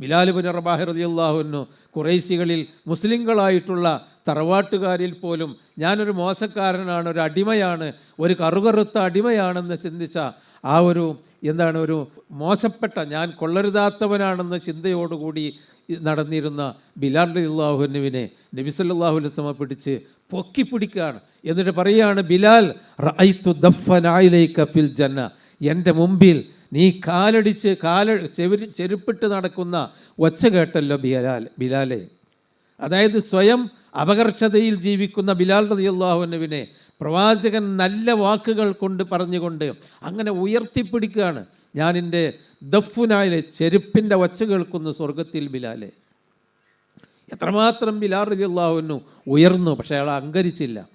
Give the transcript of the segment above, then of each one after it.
ബിലാലുബിൻ റബാഹി റതിയുള്ളാഹുന്നു കുറേശികളിൽ മുസ്ലിങ്ങളായിട്ടുള്ള തറവാട്ടുകാരിൽ പോലും ഞാനൊരു മോശക്കാരനാണ് ഒരു അടിമയാണ് ഒരു കറുകറുത്ത അടിമയാണെന്ന് ചിന്തിച്ച ആ ഒരു എന്താണ് ഒരു മോശപ്പെട്ട ഞാൻ കൊള്ളരുതാത്തവനാണെന്ന ചിന്തയോടുകൂടി നടന്നിരുന്ന ബിലാൽ അള്ളാഹുനുവിനെ നബി വസല്ലമ പിടിച്ച് പൊക്കി പിടിക്കുകയാണ്. എന്നിട്ട് പറയുകയാണ് ബിലാൽ റഅയ്തു ദഫനായിലൈക ഫിൽ ജന്ന. എന്റെ മുമ്പിൽ നീ കാലടിച്ച് കാല ചെവി ചെരുപ്പിട്ട് നടക്കുന്ന ഒച്ച കേട്ടല്ലോ ബിലാൽ ബിലാലെ. അതായത് സ്വയം അപകർഷതയിൽ ജീവിക്കുന്ന ബിലാൽ റളിയല്ലാഹുവിനെ പ്രവാചകൻ നല്ല വാക്കുകൾ കൊണ്ട് പറഞ്ഞുകൊണ്ട് അങ്ങനെ ഉയർത്തിപ്പിടിക്കുകയാണ്. ഞാൻ എന്റെ ദഫുനായിലെ ചെരുപ്പിന്റെ ഒച്ച കേൾക്കുന്നു സ്വർഗത്തിൽ ബിലാലെ. എത്രമാത്രം ബിലാൽ റളിയല്ലാഹുവിനു ഉയർന്നു പക്ഷേ അയാൾ അങ്കരിച്ചില്ല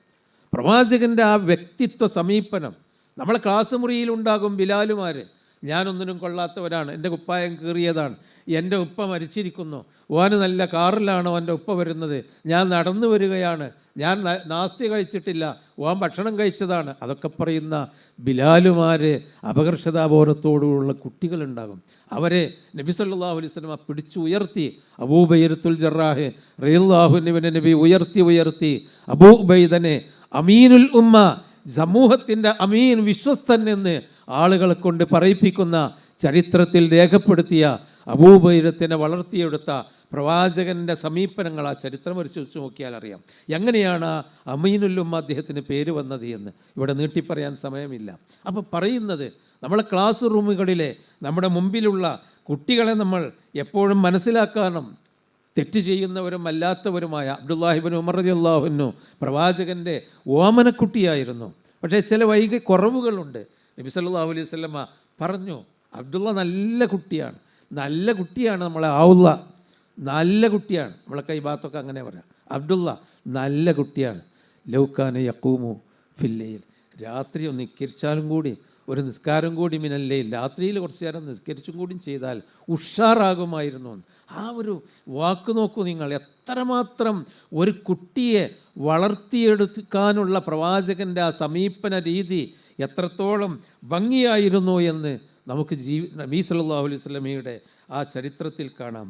പ്രവാചകന്റെ ആ വ്യക്തിത്വ സമീപനം നമ്മളെ ക്ലാസ് മുറിയിൽ ഉണ്ടാകും ബിലാലുമാർ ഞാനൊന്നിനും കൊള്ളാത്തവരാണ്. എന്റെ കുപ്പായം കീറിയതാണ്. എന്റെ ഉപ്പ മരിച്ചിരിക്കുന്നു. ഓന് നല്ല കാറിലാണ് എന്റെ ഉപ്പ വരുന്നത്. ഞാൻ നടന്നു വരികയാണ്. ഞാൻ നാസ്തി കഴിച്ചിട്ടില്ല. ഓൻ ഭക്ഷണം കഴിച്ചതാണ്. അതൊക്കെ പറയുന്ന ബിലാലുമാർ അപകർഷതാബോധത്തോടുള്ള കുട്ടികളുണ്ടാകും. അവരെ നബി സല്ലല്ലാഹു അലൈഹി വസല്ലമ പിടിച്ചു ഉയർത്തി അബൂബൈരത്തുൽ ജറാഹ് റളിയല്ലാഹുവിനെ നബി ഉയർത്തി ഉയർത്തി. അബൂബൈദനെ അമീനുൽ ഉമ്മ സമൂഹത്തിന്റെ അമീൻ വിശ്വസ്തൻ എന്ന് ആളുകളെ കൊണ്ട് പറയിപ്പിക്കുന്ന ചരിത്രത്തിൽ രേഖപ്പെടുത്തിയ അബൂബൈരത്തിനെ വളർത്തിയെടുത്ത പ്രവാചകന്റെ സമീപനങ്ങൾ ആ ചരിത്രം പരിശോധിച്ച് നോക്കിയാൽ അറിയാം. എങ്ങനെയാണ് അമീനുല്ലുമ്മ അദ്ദേഹത്തിന് പേര് വന്നത് എന്ന്? ഇവിടെ നീട്ടിപ്പറയാൻ സമയമില്ല. അപ്പോൾ പറയുന്നത് നമ്മളെ ക്ലാസ് റൂമുകളിലെ നമ്മുടെ മുമ്പിലുള്ള കുട്ടികളെ നമ്മൾ എപ്പോഴും മനസ്സിലാക്കാനും തെറ്റ് ചെയ്യുന്നവരും അല്ലാത്തവരുമായ അബ്ദുല്ലാഹിബിൻ ഉമർ റതി അള്ളാഹുനു പ്രവാചകന്റെ ഓമനക്കുട്ടിയായിരുന്നു. പക്ഷേ ചില വൈകി കുറവുകളുണ്ട്. നബി സല്ലാ അലൈഹി വസല്ലമ പറഞ്ഞു അബ്ദുള്ള നല്ല കുട്ടിയാണ്. നല്ല കുട്ടിയാണ് നമ്മളെ ആവുള്ള. നല്ല കുട്ടിയാണ്. നമ്മളെ കൈബാത്തൊക്കെ അങ്ങനെ പറയാം. അബ്ദുള്ള നല്ല കുട്ടിയാണ്. ലൗക്കാന യക്കൂമു ഫില്ലയിൽ രാത്രി ഒന്ന് നിക്കരിച്ചാലും കൂടി ഒരു നിസ്കാരം കൂടി മിനല്ലേ രാത്രിയിൽ കുറച്ച് നേരം നിസ്കരിച്ചും കൂടി ചെയ്താൽ ഉഷാറാകുമായിരുന്നു. ആ ഒരു വാക്ക് നോക്കൂ നിങ്ങൾ. എത്രമാത്രം ഒരു കുട്ടിയെ വളർത്തിയെടുക്കാനുള്ള പ്രവാചകന്റെ ആ സമീപന രീതി എത്രത്തോളം ഭംഗിയായിരുന്നു എന്ന് നമുക്ക് ജീ നബീ സല്ലല്ലാഹു അലൈഹി ആ ചരിത്രത്തിൽ കാണാം.